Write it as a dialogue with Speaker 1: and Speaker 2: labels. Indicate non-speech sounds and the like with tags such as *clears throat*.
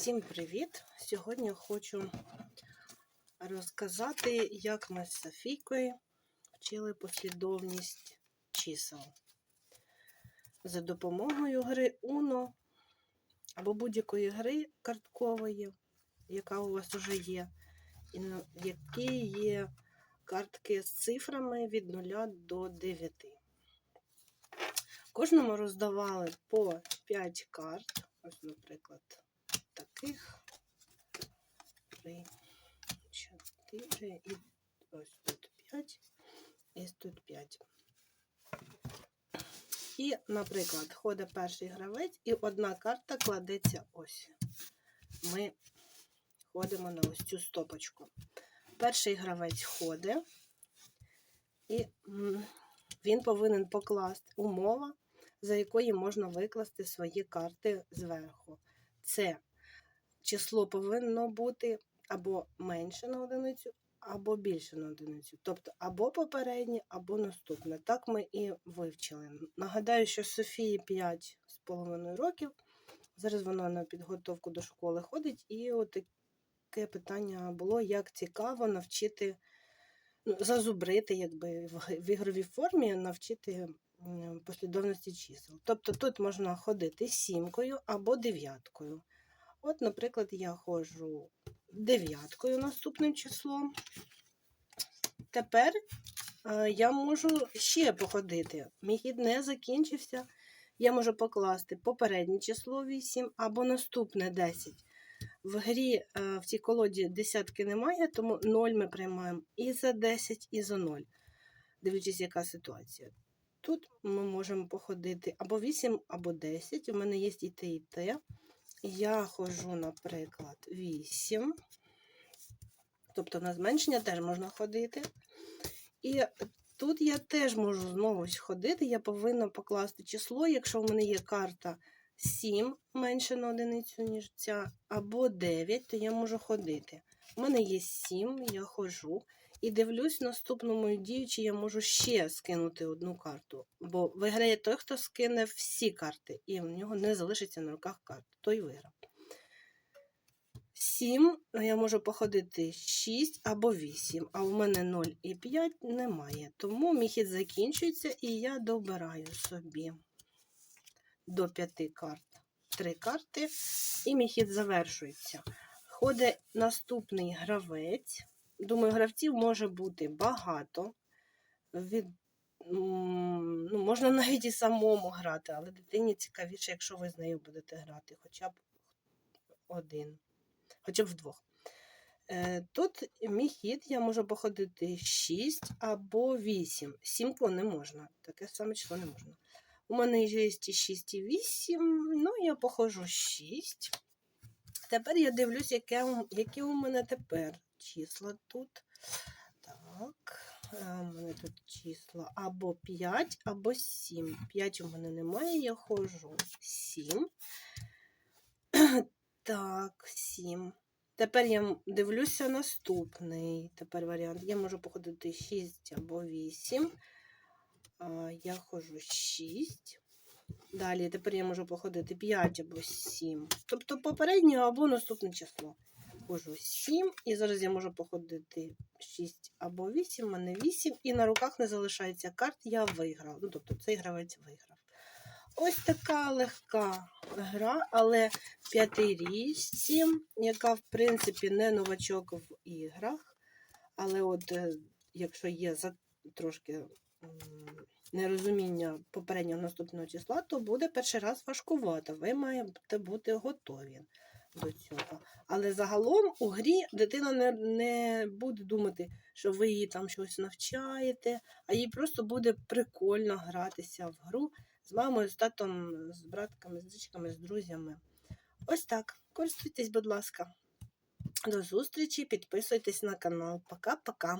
Speaker 1: Всім привіт! Сьогодні хочу розказати, як ми з Софійкою вчили послідовність чисел за допомогою гри Uno або будь-якої гри карткової, яка у вас вже є, і на якій є картки з цифрами від 0 до 9. Кожному роздавали по 5 карт. Ось, наприклад, таких. Три, чотири і ось тут 5. І тут 5. І, наприклад, ходить перший гравець, і одна карта кладеться ось. Ми ходимо на ось цю стопочку. Перший гравець ходить, і він повинен покласти умова, за якої можна викласти свої карти зверху. Це число повинно бути або менше на одиницю, або більше на одиницю. Тобто або попереднє, або наступне. Так ми і вивчили. Нагадаю, що Софії 5 з половиною років. Зараз вона на підготовку до школи ходить, і таке питання було, як цікаво навчити, ну, зазубрити, якби в ігровій формі навчити послідовності чисел. Тобто тут можна ходити сімкою або дев'яткою. От, наприклад, я ходжу дев'яткою наступним числом. Тепер е, я можу ще походити. Мій хід не закінчився. Я можу покласти попереднє число 8 або наступне 10. В грі е, в цій колоді десятки немає, тому 0 ми приймаємо і за 10, і за 0, дивлячись, яка ситуація. Тут ми можемо походити або 8, або 10. У мене є і те, і те. Я ходжу, наприклад, 8. Тобто на зменшення теж можна ходити. І тут я теж можу знову ходити. Я повинна покласти число, якщо в мене є карта 7 менше на одиницю, ніж ця, або 9, то я можу ходити. У мене є 7, я ходжу. І дивлюсь наступну мою дію, чи я можу ще скинути одну карту. Бо виграє той, хто скине всі карти, і в нього не залишиться на руках карт. Той виграв. 7 я можу походити 6 або 8, а у мене 0 і 5 немає. Тому мій хід закінчується, і я добираю собі до 5 карт 3 карти, і мій хід завершується. Ходить наступний гравець. Думаю, гравців може бути багато. Від, ну, можна *laughs* навіть і самому грати, але дитині цікавіше, якщо ви з нею будете грати, хоча б один, хоча б вдвох. Е, Тут мій хід я можу походити 6 або 8. Сімку не можна, таке саме число не можна. У мене є і 6 і 8, ну я походжу 6. Тепер я дивлюсь, яке, які у мене тепер числа тут. Так, е, у мене тут числа або 5, або 7. 5 у мене немає, я ходжу 7. *clears throat* Так, 7. Тепер я дивлюся наступний тепер варіант. Я можу походити 6 або 8. А, Я ходжу 6. Далі тепер я можу походити 5 або 7. Тобто попереднє або наступне число. Хожу 7. І зараз я можу походити 6 або 8. У мене 8. І на руках не залишається карт. Я виграв. Ну, тобто цей гравець виграв. Ось така легка гра, але п'ятирічці, яка, в принципі, не новачок в іграх. Але от е, якщо є за трошки нерозуміння попереднього наступного числа, то буде перший раз важкувато. Ви маєте бути готові до цього. Але загалом у грі дитина не, не буде думати, що ви її там щось навчаєте, а їй просто буде прикольно гратися в гру з мамою, з татом, з братками, з дочками, з друзями. Ось так. Користуйтесь, будь ласка. До зустрічі, підписуйтесь на канал. Пока-пока.